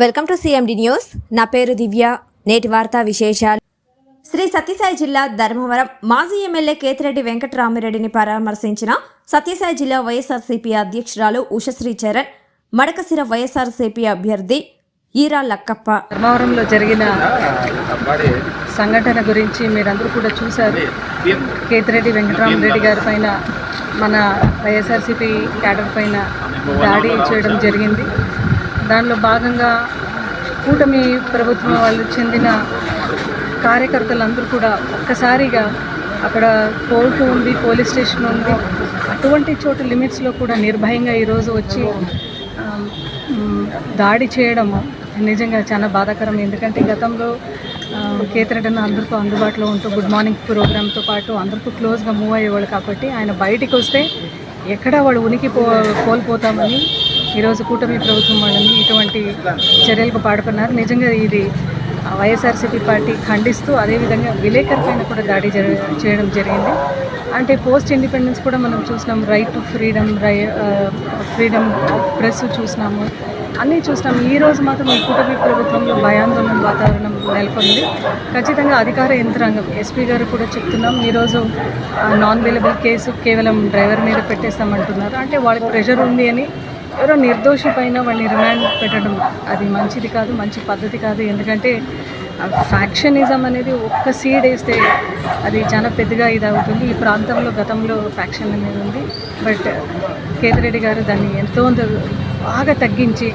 Welcome to CMD news. నా పేరు దివ్య. నేటి వార్తా విశేషాలు. శ్రీ సత్యసాయి జిల్లా ధర్మవరం మాజీ ఎమ్మెల్యే కేతిరెడ్డి వెంకటరామిరెడ్డిని పరామర్శించిన సత్యసాయి జిల్లా వైఎస్ఆర్సీపీ అధ్యక్షురాలు ఉషశ్రీ చరణ్ మడకసిర వైఎస్ఆర్సీపీ అభ్యర్థి ఈరా లక్కప్ప. ధర్మవరంలో జరిగిన సంఘటన గురించి మీరందరూ కూడా చూశారు. కేతిరెడ్డి వెంకటరామరెడ్డి గారి పైన మన వైఎస్ఆర్సీపీ క్యాడర్ పైన దాడి చేయడం జరిగింది. దానిలో భాగంగా కూటమి ప్రభుత్వం వాళ్ళు చెందిన కార్యకర్తలందరూ కూడా ఒక్కసారిగా అక్కడ కోర్టు ఉంది పోలీస్ స్టేషన్ ఉంది. అటువంటి చోటు లిమిట్స్లో కూడా నిర్భయంగా ఈరోజు వచ్చి దాడి చేయడము నిజంగా చాలా బాధాకరం. ఎందుకంటే గతంలో ఆ, అందరితో అందరికీ అందుబాటులో ఉంటూ గుడ్ మార్నింగ్ ప్రోగ్రామ్తో పాటు అందరికీ క్లోజ్గా మూవ్ అయ్యేవాళ్ళు కాబట్టి ఆయన బయటికి వస్తే ఎక్కడ వాడు ఉనికి పో కోల్పోతామని ఈరోజు కూటమి ప్రభుత్వం వాళ్ళని ఇటువంటి చర్యలకు పాడుకున్నారు నిజంగా ఇది వైఎస్ఆర్సీపీ పార్టీ ఖండిస్తూ అదేవిధంగా విలేకరు పైన కూడా దాడి జరి చేయడం జరిగింది. అంటే పోస్ట్ ఇండిపెండెన్స్ కూడా మనం చూసినాం. రైట్ టు ఫ్రీడమ్ రై ఫ్రీడమ్ ఆఫ్ ప్రెస్ చూసినాము. అన్నీ చూసినాం. ఈ రోజు మాత్రం ఈ కూటమి ప్రభుత్వంలో భయాందోళన వాతావరణం నెలకొంది. ఖచ్చితంగా అధికార యంత్రాంగం ఎస్పీ గారు కూడా చెప్తున్నాం. ఈరోజు నాన్ అవైలబుల్ కేసు కేవలం డ్రైవర్ మీద పెట్టేస్తామంటున్నారు. అంటే వాళ్ళకి ప్రెషర్ ఉంది అని ఎవరో నిర్దోషి పైన వాళ్ళని రిమాండ్ పెట్టడం అది మంచిది కాదు మంచి పద్ధతి కాదు. ఎందుకంటే ఫ్యాక్షనిజం అనేది ఒక్క సీడ్ వేస్తే అది చాలా పెద్దగా ఇది అవుతుంది ఈ ప్రాంతంలో గతంలో ఫ్యాక్షన్ అనేది ఉంది. బట్ కేతిరెడ్డి గారు దాన్ని ఎంతో బాగా తగ్గించి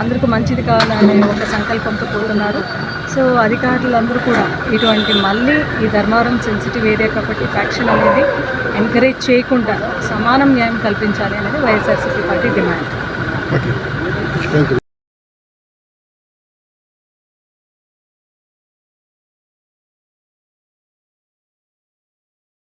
అందరికీ మంచిది కావాలనే ఒక సంకల్పంతో పోతున్నారు. సో అధికారులు అందరూ కూడా ఇటువంటి మళ్ళీ ఈ ధర్మవరం సెన్సిటివ్ ఏరియా కాబట్టి ఫ్యాక్షన్ అనేది ఎంకరేజ్ చేయకుండా సమానం న్యాయం కల్పించాలి అనేది వైఎస్ఆర్సీపీ పార్టీ డిమాండ్.